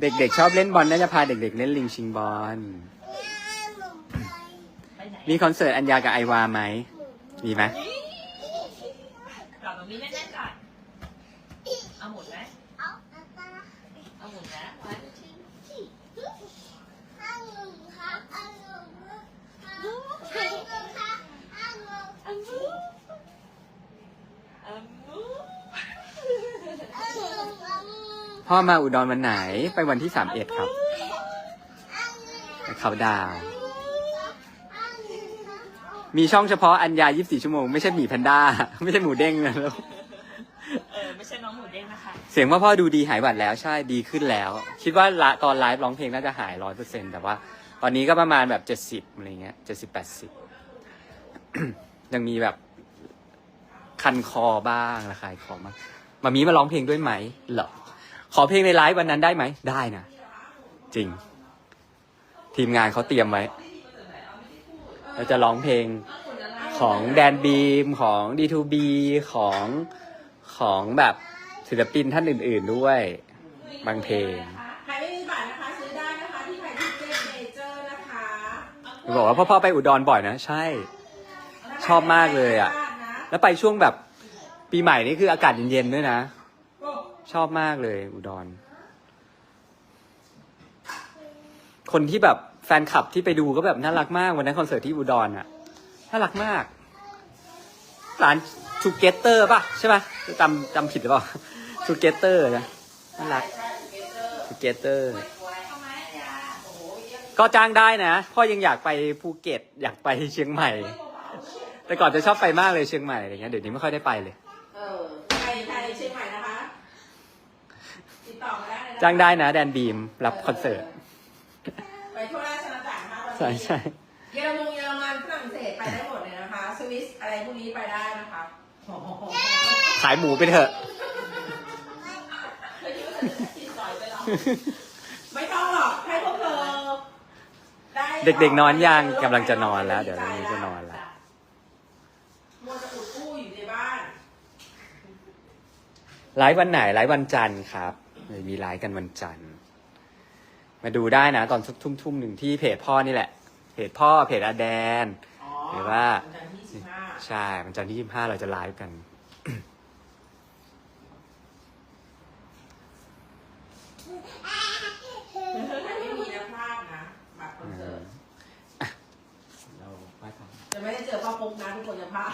เด็กๆชอบเล่นบอลน่าจะพาเด็กๆเล่นลิงชิงบอลไปไหนมีคอนเสิร์ตอัญญากับไอวาไหม มีไหม กลับตรงนี้แน่ๆก่อนเอาหมุนไหมเอาหมุนนะไว้อันนู้อันนู้ พ่อมาอุดรวันไหน ไปวันที่สามเอ็ดครับไปเขาดาวน์มีช่องเฉพาะอัญญา24ชั่วโมง ไม่ใช่หมีแพนด้า ไม่ใช่หมูเด้งนะลูกเออไม่ใช่น้องหมูเด้งนะคะ เสียงพ่อพ่อดูดีหายหวัดแล้วใช่ดีขึ้นแล้ว คิดว่าละตอนไลฟ์ร้องเพลงน่าจะหายร้อยเปอร์เซ็นแต่ว่า ตอนนี้ก็ประมาณแบบเจ็ดสิบอะไรเงี้ยเจ็ดสิบแปดสิบยังมีแบบคันคอบ้างระคายคอมางมามีมาร้องเพลงด้วยไหมเหรอ ขอเพลงในไลฟ์วันนั้นได้ไหม ได้นะ จริง ทีมงานเขาเตรียมไว้ เราจะร้องเพลงของแดนบีมของ D2B ของของแบบศิลปินท่านอื่น ๆด้วย บางเพลงใครไม่มีบัตรนะคะซื้อได้นะคะที่ไทยทิเก็ตเมเจอร์นะคะบอกว่าพ่อพ่อไปอุดรบ่อยนะ ใช่ ชอบมากเลยอะแล้วไปช่วงแบบปีใหม่นี่คืออากาศเย็นๆด้วยนะ ชอบมากเลย อุดร คนที่แบบแฟนคลับที่ไปดูก็แบบน่ารักมากวันนั้นคอนเสิร์ตที่อุดรอะน่ารักมากร้านทูเกเตอร์ป่ะใช่ป่ะจำจำผิดหรือเปล่าทูเกเตอร์นะน่ารักทูเกเตอร์ ก็จ้างได้นะ พ่อยังอยากไปภูเก็ตอยากไปเชียงใหม่ แต่ก่อนจะชอบไปมากเลยเชียงใหม่อะไรเงี้ยเดี๋ยวนี้ไม่ค่อยได้ไปเลย เออใครใครเชียงใหม่นะคะ ติดต่อมาได้เลยนะ จ้างได้นะ แดนบีมรับคอนเสิร์ตไปทั่วราชอาณาจักรนะคะตอนนี้ใช่ใช่เยอรมนเยอรมันฝรั่งเศสไปได้หมดเลยนะคะ สวิสอะไรพวกนี้ไปได้นะคะโอ้โหขายหมูไปเถอะไม่ต้องหรอกให้พวกเธอได้เด็กๆนอนยังกำลังจะนอนแล้วเดี๋ยวนี้จะนอนแล้วมัวจะอุดอู้อยู่ในบ้าน ไลฟ์วันไหนไลฟ์วันจันทร์ครับเดี๋ยว มีไลฟ์กันวันจันทร์ มาดูได้นะ ตอนทุ่มทุ่มๆหนึ่งที่เพจพ่อนี่แหละ เพจพ่อเพจอาแดนอ๋อหรือว่าวันจันทร์ที่สิบห้าใช่วันจันทร์ที่ยี่ห้าเราจะไลฟ์กัน ไม่มีนะพลาดนะบัตรคอนเสิร์ตเราไปทจะไม่ได้เจอป้าปุ๊กนะทุกคนจะพลาด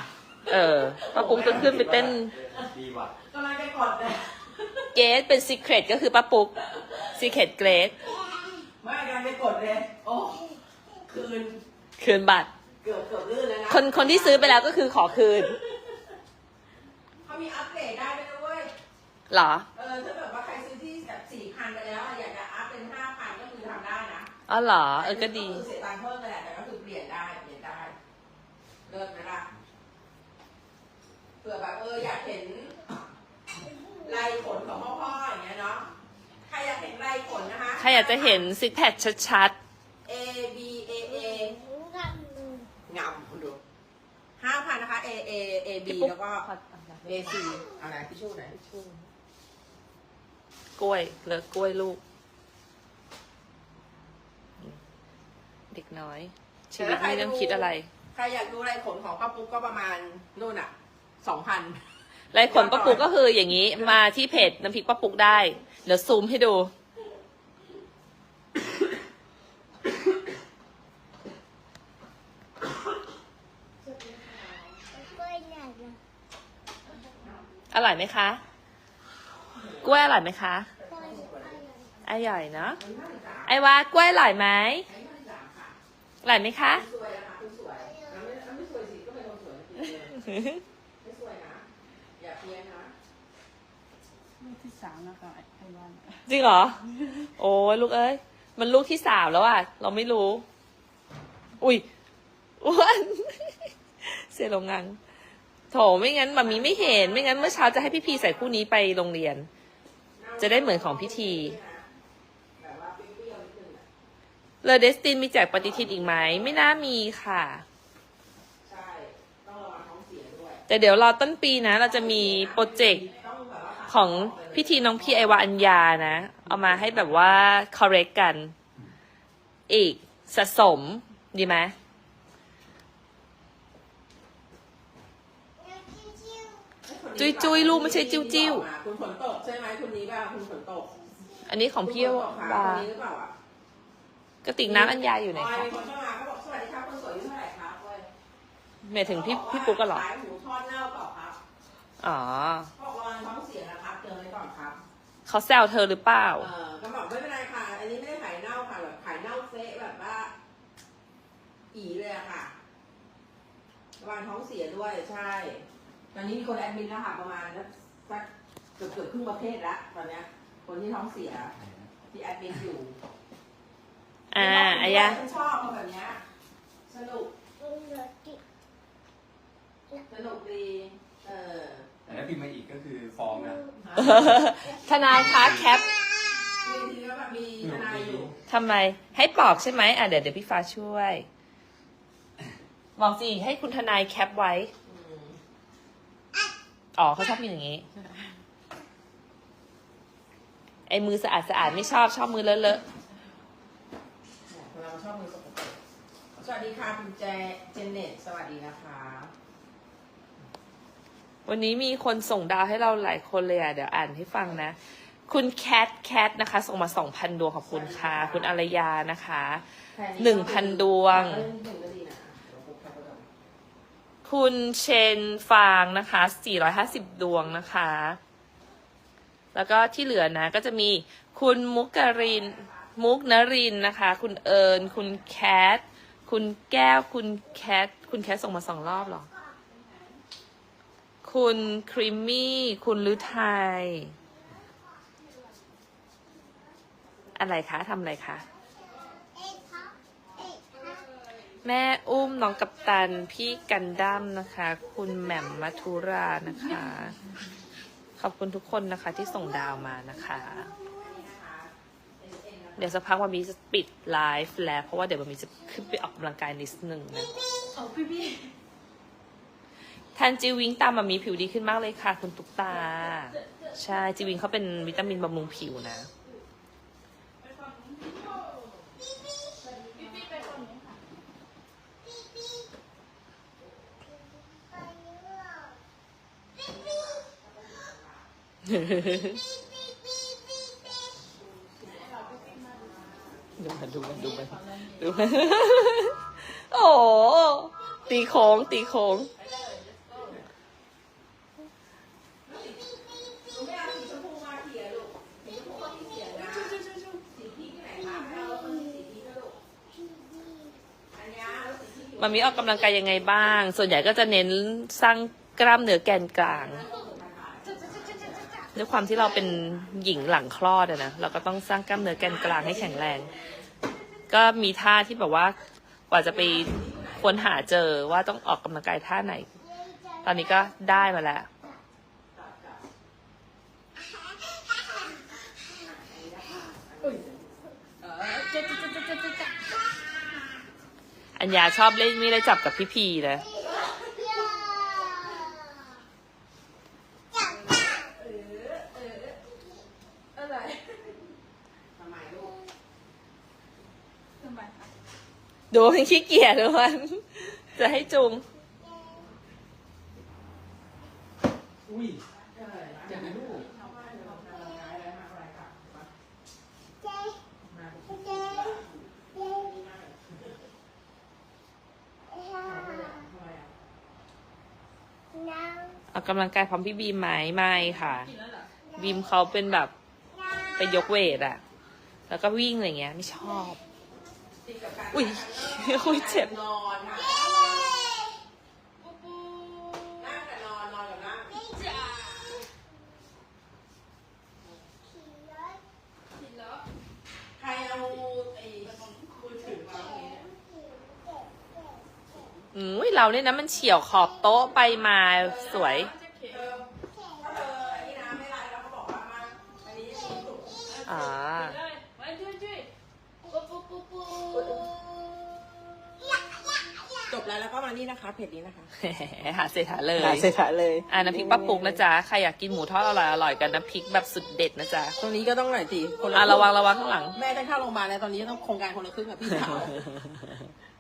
เออป้าปุ๊กจะขึ้นไปเต้นำดีว่ะ กำลังจะกดเลย เกรดเป็นซีเครตก็คือป้าปุ๊กซีเครตเกรดไม่กำลังจะกดเลย โอ้คืน คืนบัตร เกือบเกือบลื่นแล้วนะคนคนที่ซื้อไปแล้วก็คือขอคืนเขามีอัปเกรดได้ด้วยนะเว้ย เหรอ เออถ้าแบบว่าใครซื้อที่แบบสี่พันไปแล้วอะอยากจะอัพเป็นห้าพันก็คือทำได้นะอ๋อเหรอ เออก็ดีคือเสียตังค์เพิ่มไปแหละแต่ก็คือเปลี่ยนได้เปลี่ยนได้ เลิศไหมล่ะเผื่อแบบเอออยากเห็น ลายขนของพ่อพ่อๆอย่างเงี้ยเนาะใครอยากเห็นลายขนนะคะใครอยากจะเห็นซิกแพคชัด A B A A งำคุณดูห้าพันนะคะ A A A ๆ B แล้วก็ A C เอาไหนทิชชู่ไหนกล้วยเลิกกล้วยลูก เด็กน้อย ชีวิตไม่ต้องคิดอะไร ใครอยากดูลายขนของป้าปุ๊กก็ประมาณนู่นอะสองพัน ไรขนป้าปุ๊กก็คืออย่างนี้ มาที่เพจน้ำพริกป้าปุ๊กได้ เดี๋ยวซูมให้ดู อร่อยไหมคะ กล้วยอร่อยไหมคะอร่อยเนาะ ไอวากล้วยอร่อยไหมอร่อยไหมคะ เพี้ยนนะที่สามนะคะไอ้วันจริงเหรอ โอ้ยลูกเอ้ย มันลูกที่สามแล้วอะ เราไม่รู้ อุ้ยอ้วนเสียโรงงานโถไม่งั้นมามีไม่เห็น ไม่งั้นเมื่อเช้าจะให้พี่พีใส่คู่นี้ไปโรงเรียน จะได้เหมือนของพิธีแบบว่าเปรี้ยวๆนิดนึงอะเลอเดสตินมีแจกปฏิทินอีกไหม ไม่น่ามีค่ะ ใช่ ต้องระวังท้องเสียด้วย แต่เดี๋ยวรอต้นปีนะ เราจะมีโปรเจกต์ต้องแบบว่าของพิธีน้องพี่ไอวาอัญญานะ เอามาให้แบบว่า correct กัน อีกสะสม ดีไหมจุยจุยลูกไม่ใช่จิ้วจิ้วคุณฝนตกใช่ไหมคุณนี้ป่ะคุณฝนตก อันนี้ของพี่คุณฝนตกค่ะวาคนนี้หรือเปล่าอะกระติกน้ำอัญญาอยู่ไหนออยคะมีคนเข้ามาเขาบอกสวัสดีครับคนสวยอายุเท่าไหร่ครับเว้ย หมายถึงพี่พี่ปุ๊กก็เหรอขายหมูทอดเน่าเปล่าครับอ๋อเขาบอกระวังท้องเสียนะครับเตือนไว้ก่อนครับเขาแซวเธอหรือเปล่า เออก็บอกไม่เป็นไรค่ะ อันนี้ไม่ได้ขายเน่าค่ะแบบขายเน่าเฟะแบบว่าอีเลยอะค่ะระวังท้องเสียด้วยใช่ ตอนนี้มีคนแอดมินแล้วค่ะประมาณสักเกือบเกือบครึ่งประเทศแล้วตอนเนี้ย คนที่ท้องเสีย ที่แอดมินอยู่อ่าอายะฉันชอบแบบเนี้ยสนุก สนุกดี เออแต่ถ้าพิมพ์มาอีกก็คือฟ้องนะทนายคะแคปมีทีแล้วแบบมีทนายอยู่ ทำไม ให้ปอกใช่ไหมอะเดี๋ยวเดี๋ยวพี่ฟ้าช่วยบอกสิให้คุณทนายแคปไว้อืมอ๋อเขาชอบมีอย่างนี้ ไอ้มือสะอาดสะอาดไม่ชอบชอบมือเลอะเลอะเราชอบมือสกปรกสวัสดีค่ะคุณแจเจนเน็ตสวัสดีนะคะ วันนี้มีคนส่งดาวให้เราหลายคนเลยอะ เดี๋ยวอ่านให้ฟังนะ คุณแคทแคทนะคะ ส่งมาสองพันดวงขอบคุณค่ะ คุณอารยานะคะหนึ่งพันดวงเออหนึ่งก็ดีนะเดี๋ยวผมแคปไว้อนคุณเชนฟางนะคะ450ดวงนะคะ แล้วก็ที่เหลือนะ ก็จะมีคุณมุกริน มุกนรินนะคะ คุณเอิญคุณแคท คุณแก้ว คุณแคท คุณแคทส่งมาสองรอบหรอ คุณครีมมี่ คุณลือไทย อะไรคะทำอะไรคะ แม่อุ้มน้องกัปตัน พี่กันดั้มนะคะ คุณแหม่มมัทุรานะคะ ขอบคุณทุกคนนะคะที่ส่งดาวมานะคะ เดี๋ยวสักพักวันนี้จะปิดไลฟ์แล้ว เพราะว่าเดี๋ยววันนี้จะขึ้นไปออกกำลังกายนิดนึงนะเอาพี่บี ทันจีวิงตามมามีผิวดีขึ้นมากเลยค่ะ คุณตุ๊กตา ใช่จีวิงเขาเป็นวิตามินบำรุงผิวนะพี่พี่ไปคนนี้ค่ะดูมันดูมันดูมันดูมันโอ้โหตีโค้งตีโค้ง หนูไม่เอาสีชมพูมาเขียนลูก สีชมพูก็มีเขียนนะ สีพีชที่ไหนคะไม่เอาแล้วมันมีสีพีชนะลูก อันเนี้ยแล้วสีพีชอยู่ มามีออกกำลังกายยังไงบ้าง ส่วนใหญ่ก็จะเน้นสร้างกล้ามเนื้อแกนกลาง ด้วยความที่เราเป็นหญิงหลังคลอดอะนะ เราก็ต้องสร้างกล้ามเนื้อแกนกลางให้แข็งแรง ก็มีท่าที่แบบว่ากว่าจะไปค้นหาเจอว่าต้องออกกำลังกายท่าไหน ตอนนี้ก็ได้มาแล้ว เออเจ๊เจ๊เจ๊เจ๊เจ๊เจ๊ อัญญาชอบเล่นไม่ได้จับกับพี่พีนะอะไรทำไมลูกทำไมคะดูมันขี้เกียจด้วยมันจะให้จุง อุ้ย เออเดี๋ยวนะลูกทำไมเดี๋ยวเราทำอะไรอะไรมาอะไรค่ะมามาทำไมอะ ออ กกำลังกายพร้อมพี่บีมไหมไม่ค่ะกินแล้วเหรอบีมเขาเป็นแบบไปยกเวทอะแล้วก็วิ่งอะไรเงี้ย ไม่ชอบติดกับการอุ้ยอุ้ยเจ็บนอนค่ะปูปูนั่งกับนอนนอนกับนั่งจ้ากินแล้วใครเอาไอ้มือถือมาตรงนี้อืมเราเนี่ยนะมันเฉียวขอบโต๊ะไปมาสวย เออถ้าเธอไอ้นี่นะไม่ไรแล้วเขาบอกว่ามาอันนี้จะมีสุก อ่าเลยไว้จุ้ยจุ้ยปูปูปูปูจบแล้วแล้วแล้วก็มานี่นะคะเพจนี้นะคะหาเศรษฐาเลย หาเศรษฐาเลยอ่าน้ำพริกป้าปุกนะจ๊ะ ใครอยากกินหมูทอดอร่อยอร่อยๆกันน้ำพริกแบบสุดเด็ดนะจ๊ะ ตรงนี้ก็ต้องหน่อยสิคนละอ่าระวังระวังข้างหลัง แม่ต้องเข้าโรงพยาบาลแล้วตอนนี้ต้องโครงการคนละครึ่งกับพี่สาว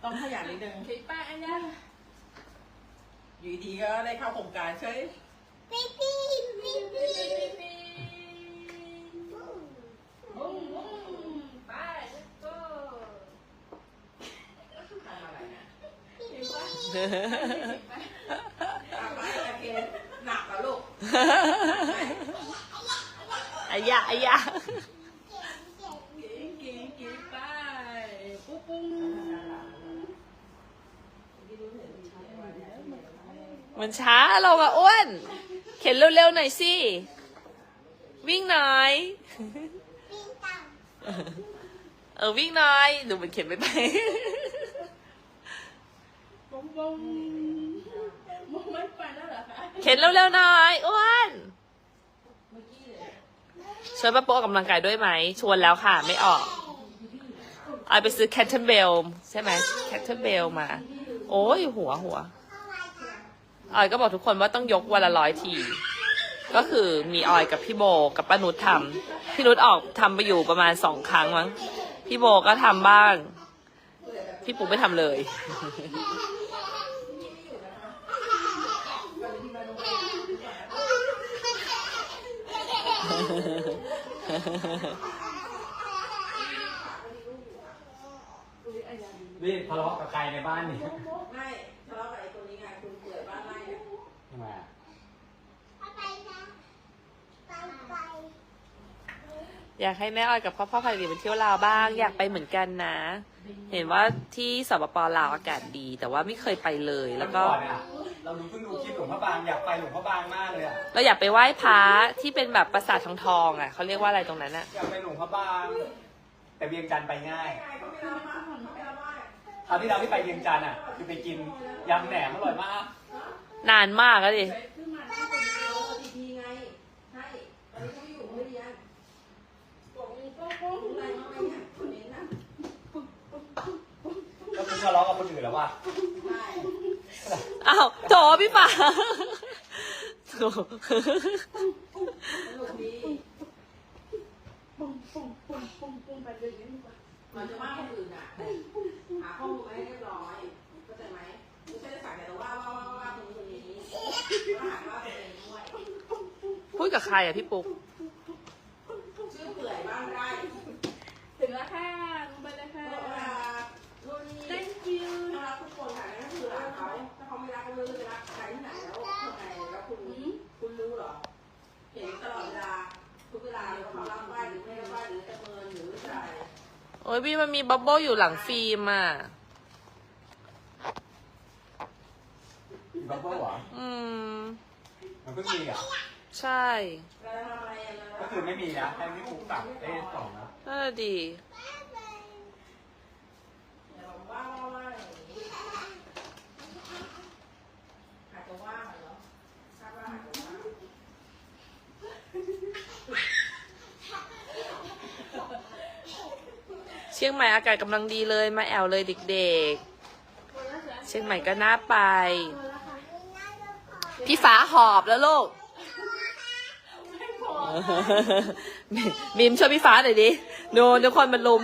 ต้องขยันนิดนึงคิดป้าอันนี้อยู่ดีๆก็ได้เข้าโครงการเฉย บุ้งบุ้งไป let's go ทำอะไรนะคิดป้าอะไปโอเคหนักกับลูกอายะอายะกินกินกินไปปุ๊บปุ้งมันช้าเราอะอ้วน เข็นเร็วๆหน่อยสิ วิ่งหน่อย เออวิ่งหน่อยดูมันเข็นไม่ไป บงบงบงไม่ไปแล้วเหรอคะเข็นเร็วๆหน่อยอ้วนชวนป้าโป๊ะออกกำลังกายด้วยไหม ชวนแล้วค่ะ ไม่ออกเอาไปซื้อแคทเทนเบลใช่ไหมแคทเทนเบลมา โอ้ยหัวหัวออยก็บอกทุกคนว่าต้องยกวันละร้อยที ก็คือมีออยกับพี่โบกับป้านุชทำพี่นุชออกทำไปอยู่ประมาณสองครั้งมั้งพี่โบก็ทำบ้าง พี่ปุ๊กไม่ทำเลย นี่ทะเลาะกับใครในบ้านนี่ไม่ทะเลาะกับไอ้ตัวนี้ไงคุณเกิดบ้านไร่เนี่ยทำไมอะ อยากให้แม่ออยกับพ่อพ่อพายดีไปเที่ยวลาวบ้าง อยากไปเหมือนกันนะ เห็นว่าที่สปปลาวอากาศดี แต่ว่าไม่เคยไปเลยแล้วก็เมื่ออนอะเราดูเพิ่งดูคลิปหลวงพระบางอยากไปหลวงพระบางมากเลยอะเราอยากไปไหว้พระที่เป็นแบบปราสาททองทองๆอะเขาเรียกว่าอะไรตรงนั้นอะ อยากไปหลวงพระบาง แต่เวียงจันทร์ไปง่ายไงเขาไม่รับมาเขาไม่รับมาคราวที่เราที่ไปเวียงจันทร์อะคือไปกินยำแหนมอร่อยมากนานมากแล้วดิขึ้นมาที่คนเดียวดีดีไงใช่ตอนนี้เขาอยู่ไม่เรียนบอกมี ก็ก็อะไรมาไหมเนี่ยคนนี้นะก็คือทะเลาะกับคนอื่นแล้วว่ะใช่อ้าวโถพี่ป่าโถสนุกดีปุ้งปุ้งปุ้งปุ้งปุ้งไปเลยนี่ดีกว่ามันจะว่าคนอื่นอะ หาข้อมูลให้เรียบร้อยเข้าใจไหมไม่ใช่สั่งแต่ว่าว่าว่าว่าคนนี้คนนี้ว่าหาว่าตัวเองด้วย พูดกับใครอะพี่ปุ๊ก โอ้ยพี่มันมีบับเบิ้ลอยู่หลังฟิล์มอะมีบับเบิ้ลเหรออืม มันเพิ่งมีอะ ใช่เวลาทำอะไรอะก็คือไม่มีนะให้พี่ปุ๊กตักได้สองนะน่าจะดี อย่าบอกว่าว่าว่าอะไรอย่างนี้อาจจะว่าเหรอคาดว่าอาจจะว่า เชี ยงใหม่อากาศกำลังดีเลยมาแอวเลยเด็กๆ เชียงใหม่ก็น่าไป พี่ฟ้าหอบแล้วลูกบีมช่วยพี่ฟ้าหน่อยดิดูทุกคนมันลุม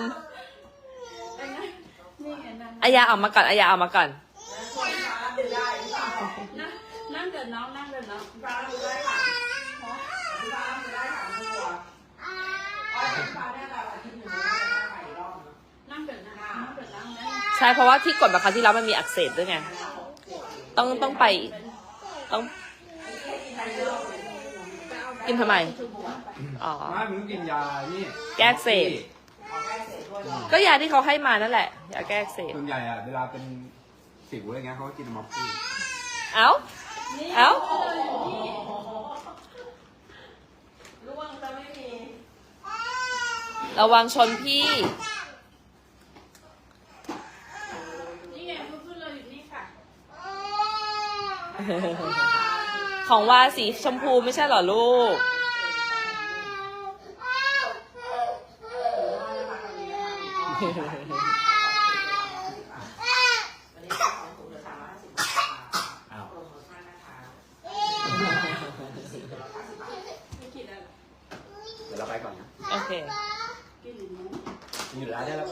นี่ไงนั่งอายาออกมาก่อนอายาออกมาก่อนคนฟ้าดูได้หรือเปล่านั่งนั่งเดินน้องนั่งเดินน้อง ฟ้าดูได้ค่ะฟ้าดูได้ค่ะไม่กลัวอ๋อฟ้าได้เราอาทิตย์หนึ่งได้ถ่ายรอบเนาะ นั่งเดินน้องนั่งเดินน้องนั่ง ใช่เพราะว่าที่กดมาครั้งที่แล้วมันมีอักเสบด้วยไง ต้องต้องไป ต้องกินทำไม อ๋อ ไม่มึงกินยา นี่แก้อักเสบ ก็ยาที่เขาให้มานั่นแหละยาแก้อักเสบส่วนใหญ่อะเวลาเป็นสิวอะไรเงี้ยเขาก็กินมาพูดเอ้า เอ้าร่วงจะไม่มีระวังชนพี่ ของว่าสีชมพูไม่ใช่เหรอลูก เดี๋ยวเราไปก่อนนะโอเค อยู่ร้าได้แล้ว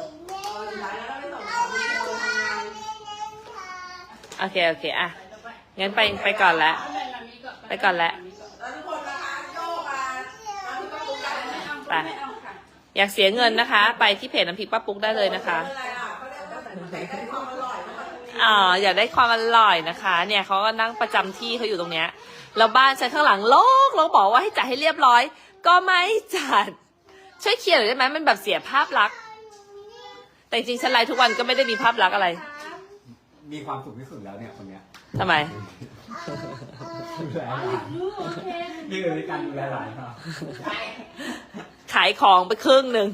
โอเค โอเค อะ งั้นไปไปก่อนละ ไปก่อนละแล้วทุกคนนะคะโยกมาไปอยากเสียเงินนะคะ ไปที่เพจน้ำพริกป้าปุ๊กได้เลยนะคะอ่าเรียกว่าแต่ใส่ความอร่อยนะคะตรงนี้อ๋ออยากได้ความอร่อยนะคะ เนี่ยเขาก็นั่งประจำที่เขาอยู่ตรงเนี้ยแล้วบ้านฉันข้างหลังโลกเราบอกว่าให้จัดให้เรียบร้อย ก็ไม่จัด ช่วยเคลียร์หน่อยได้ไหมมันแบบเสียภาพลักษณ์แต่จริงๆฉันไลฟ์ทุกวันก็ไม่ได้มีภาพลักษณ์อะไร มีความสุขที่สุดแล้วเนี่ยคนเนี้ย ทำไม ดูแลหลานนี่คือการดูแลหลานครับขายของไปครึ่งหนึ่ง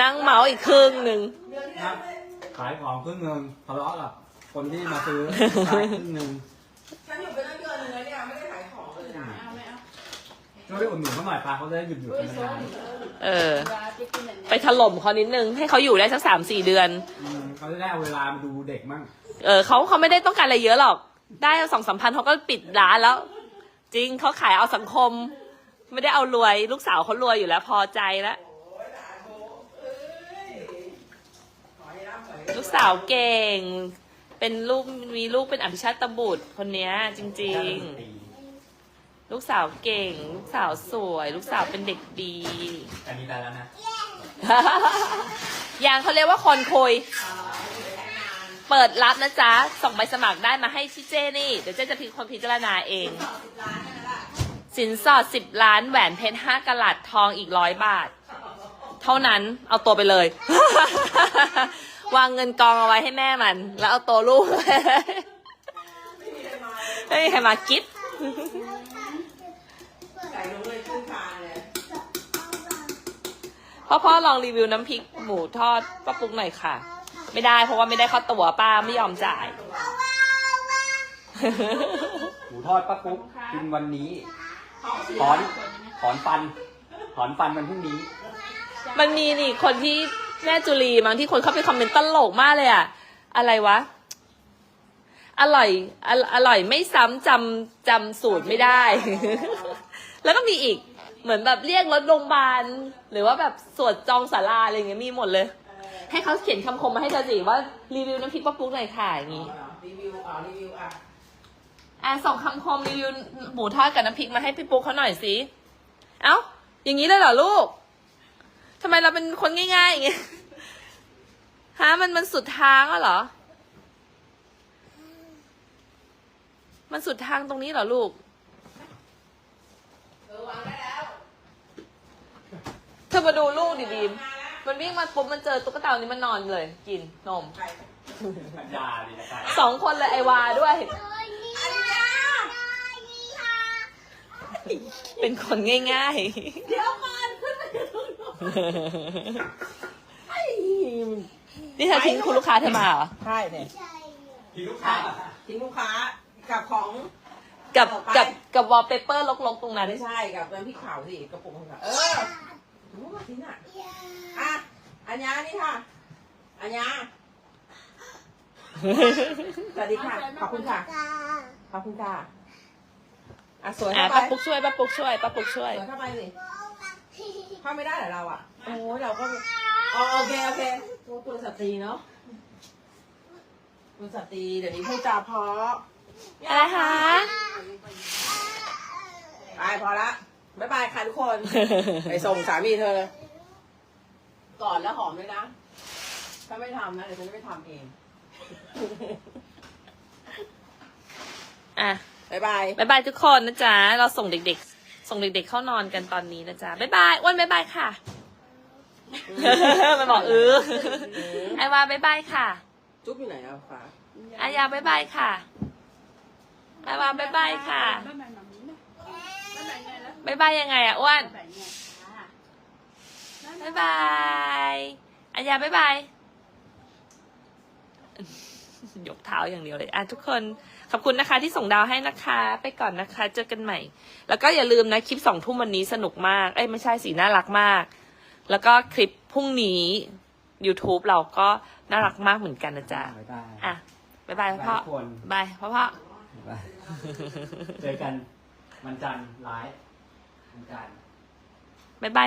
นั่งเมาส์อีกครึ่งหนึ่งเดือนที่คแล้รัวบไม่ขายของครึ่งหนึ่งทะเลาะกับคนที่มาซื้อขายครึ่งหนึ่งฉันอยู่ไปตั้งเดือนหนึงแล้วเนี่ยไม่ได้ขายของเลยนะช่วยไปอุดหนุนเขาหน่อยปลาเขาจะได้หยุดหยุดกันนานเออ ไปถล่มเขานิดนึง ให้เขาอยู่ได้สักสามสี่เดือนๆอืมเขาจะได้เอาเวลามาดูเด็กมั่ง เออเขาเขาไม่ได้ต้องการอะไรเยอะหรอก ได้สองสามพันเขาก็ปิดร้านแล้ว จริงเขาขายเอาสังคม ไม่ได้เอารวย ลูกสาวเขารวยอยู่แล้ว พอใจแล้วโอ้ยหลานโบเอ้ยขอให้ร่ำขอให้รวยลูกสาวเก่ง เป็นลูกมีลูกเป็นอภิชาตบุตรคนเนี้ย จริง ๆ ลูกสาวเก่ง ลูกสาวสวย ลูกสาวเป็นเด็กดี อันนี้ได้แล้วนะอย่างเขาเรียกว่าคนคุย เปิดรับนะจ๊ะ ส่งใบสมัครได้มาให้ชิเจ้นี่ เดี๋ยวเจ้จะพิคนพิจารณาเอง สินสอดสิบล้านแหวนเพชรห้ากะลัดทองอีกร้อยบาท เท่านั้นเอาตัวไปเลย วางเงินกองเอาไว้ให้แม่มัน แล้วเอาตัวลูกไม่มีใครมากิฟพ่อพ่อลองรีวิวน้ำพริกหมูทอดป้าปุ๊กหน่อยค่ะ ไม่ได้เพราะว่าไม่ได้ข้อตัวป้าไม่ยอมจ่าย หมูทอดป้าปุ๊กกินวันนี้ท้องเสียถอนถอนฟันถอนฟันวันพรุ่งนี้ มันมีนี่คนที่แม่จุลีบางที่คนเข้าไปคอมเมนต์ตลกมากเลยอะอะไรวะ อร่อยออร่อยไม่ซ้ำจำจำสูตรไม่ได้ แล้วก็มีอีกเหมือนแบบเรียกรถโรงพยาบาลหรือว่าแบบสวดจองศาลาอะไรอย่างเงี้ยมีหมดเลย ให้เขาเขียนคำคมมาให้เธอสิว่ารีวิวน้ำพริกป้าปุ๊กหน่อยค่ะอย่างงี้รีวิวอ่ารีวิวอะอะส่งคำคมรีวิวหมูทอดกับน้ำพริกมาให้พี่ปุ๊กเขาหน่อยสิเอ้าอย่างนี้เลยเหรอลูกทำไมเราเป็นคนง่ายๆอย่างเงี้ยฮะมันมันสุดทางแล้วเหรอ มันสุดทางตรงนี้เหรอลูกเออวางได้แล้วเธอมาดูลูกดิบีม มันวิ่งมาปุ๊บมันเจอตุ๊กตานี้มันนอนเลย กินนมไก่ปัญญาดีนะสองคนเลยไอวาด้วยอันยาเป็นคนง่ายเดี๋ยวก่อนขึ้นไปดูๆนี่เธอทิ้งคุณลูกค้าเธอมาเหรอ ใช่เนี่ยที่ลูกค้าทิ้งลูกค้ากับของกับกับกับวอลเปเปอร์ลกๆตรงนั้นไม่ใช่กับน้ำพริกขาวสิกระปุกของเขาเออ รู้ว่าทิ้งอะอะอัญญานี่ค่ะอัญญาสวัสดีค่ะ ขอบคุณค่ะ ขอบคุณค่ะอะสวยอะเข้าไปป้าปุ๊กช่วยป้าปุ๊กช่วยป้าปุ๊กช่วย สวยเข้าไปสิเข้าไม่ได้เหรอเราอะโอ้ยเราก็อ๋อโอเคโอเคตัวคุณสตรีเนาะคุณสตรีเดี๋ยวนี้พูดจาเพราะอะไรคะ ไปพอละ บ๊ายบายค่ะทุกคน ไปส่งสามีเธอ ก่อนแล้วหอมด้วยนะ ถ้าไม่ทำนะ เดี๋ยวฉันจะไม่ทำเอง อะบ๊ายบาย บายบายทุกคนนะจ๊ะ เราส่งเด็กๆ ส่งเด็กๆเข้านอนกันตอนนี้นะจ๊ะบายบายอ้วนบายบายค่ะ มันบอกเออไอวาบายบายค่ะ จุ๊บอยู่ไหนอะฟ้า อายาบายบายค่ะไอวาบายบายค่ะ บ๊ายบายมามีนะบ๊าย บายไงแล้วบายบายยังไงอะอ้วนบ๊ายบายไงค่ะบายบายอายาบายบายยกเท้าอย่างเดียวเลยอะทุกคนขอบคุณนะคะที่ส่งดาวให้นะคะ ไปก่อนนะคะ เจอกันใหม่ แล้วก็อย่าลืมนะคลิปสองทุ่มวันนี้สนุกมากเอ้ยไม่ใช่สีน่ารักมาก แล้วก็คลิปพรุ่งนี้ YouTube เราก็น่ารักมากเหมือนกันนะจ๊ะบ๊ายบายอะบายบายพ่อทุกคนบายพ่อพ่อบ๊ายบายเจอกันวันจันทร์ไลฟ์ วันจันทร์บายบาย